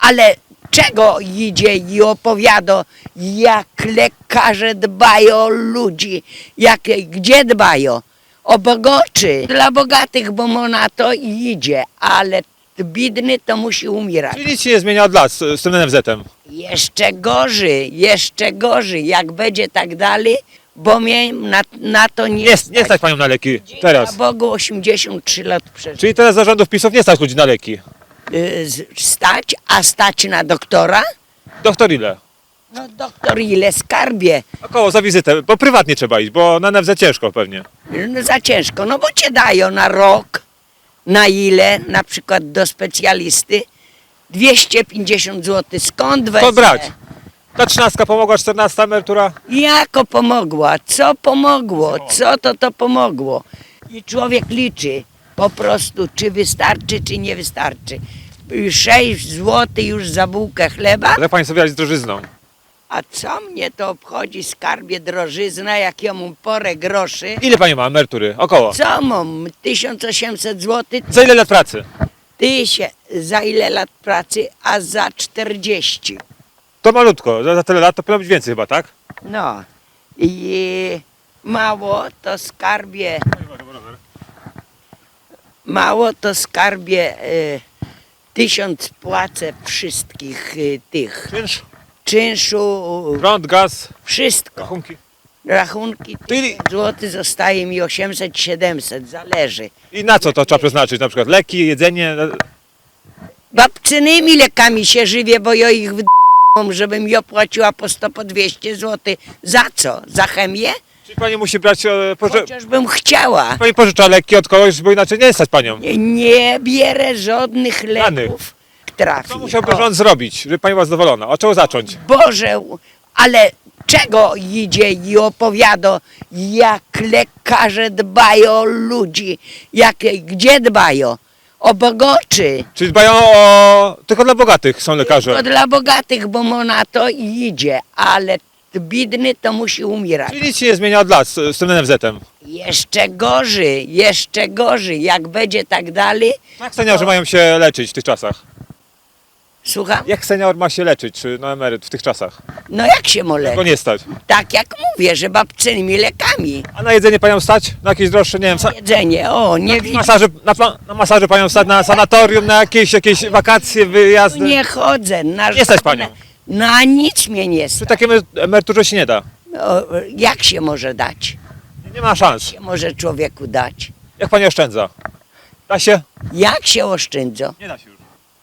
ale czego idzie i opowiada, jak lekarze dbają o ludzi, jak, gdzie dbają? O bogoczy, dla bogatych, bo mu na to idzie, ale biedny to musi umierać. Czyli nic się nie zmienia od lat z, z tym NFZ-em. Jeszcze gorzej, jeszcze gorzej, jak będzie tak dalej, bo mnie na, na to nie, Nie, nie stać panią na leki teraz. Na Bogu 83 lat przeżył. Czyli teraz zarządów PiSów nie stać ludzi na leki. Y, Stać, a stać na doktora? Doktor ile? No doktor ile skarbie? Około za wizytę, bo prywatnie trzeba iść, bo na NFZ ciężko pewnie. No za ciężko, no bo cię dają na rok, na ile, na przykład do specjalisty, 250 zł. Skąd wezmę? To brać. Ta trzynastka pomogła, czternasta emerytura. Jako pomogła? Co pomogło? Co to to pomogło? I człowiek liczy po prostu, czy wystarczy, czy nie wystarczy. 6 zł już za bułkę chleba, pani sobie radzi z drożyzną? a co mnie to obchodzi skarbie drożyzna, jak ja mam porę groszy? Ile pani ma emerytury? Około. Co mam? 1800 zł? Za ile lat pracy? Ty się za ile lat pracy, a za 40. To malutko, za, za tyle lat to powinno być więcej chyba, tak? No i mało to skarbie, mało to skarbie e, tysiąc płacę wszystkich e, tych Czynsz, czynszu, prąd, gaz, wszystko. rachunki. Rachunki To ile- złoty zostaje mi 800-700, zależy. I na co to trzeba przeznaczyć? Na przykład leki, jedzenie? Babczynymi lekami się żywię, bo ja ich w żebym ja płaciła po 100, po 200 zł. Za co? Za chemię? Czyli pani musi brać, e, poży... Chociażbym chciała. pani pożycza leki od kogoś, bo inaczej nie stać panią. Nie, nie bierę żadnych leków. Trafi. Co musiałby O, rząd zrobić, żeby pani była zadowolona? Od czego zacząć? Boże, ale czego idzie i opowiada, jak lekarze dbają o ludzi, jak, gdzie dbają? O bogoczy. Czyli dbają o... tylko dla bogatych są To lekarze. dla bogatych, bo mu na to idzie, ale biedny to musi umierać. Czyli nic się nie zmienia od lat z, z tym NFZ-em. Jeszcze gorzej, jeszcze gorzej, jak będzie tak dalej. Jak seniorzy mają się leczyć w tych czasach? Słucham? Jak senior ma się leczyć, czy no emeryt w tych czasach? No jak się mole? Go nie stać. Tak jak mówię, że babczynymi lekami. A na jedzenie panią stać? Na jakieś droższe, nie wiem, sa- Jedzenie, o, nie widzę. masaże, na, pla- na masaże panią stać, na sanatorium, na jakieś, jakieś wakacje, wyjazdy? Nie chodzę. Na, Nie stać panią. Na nic mnie nie Przy stać. takiej emery- emeryturze się nie da. O, jak się może dać? Nie ma szans. się może człowieku dać? Jak pani oszczędza? Da się? Jak się oszczędza? Nie da się już.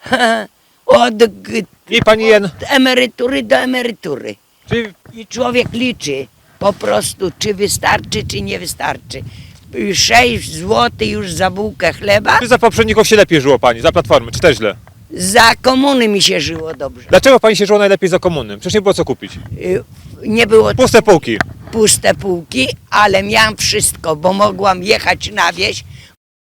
Od g- I pani jen. emerytury do emerytury. Czyli I człowiek liczy po prostu, czy wystarczy, czy nie wystarczy. 6 zł już za bułkę chleba. czy za poprzedników się lepiej żyło pani, za platformy, czy też źle? Za komuny mi się żyło dobrze. Dlaczego pani się żyło najlepiej za komuny? Przecież nie było co kupić. Y, Nie było Puste półki. puste półki, ale miałam wszystko, bo mogłam jechać na wieś,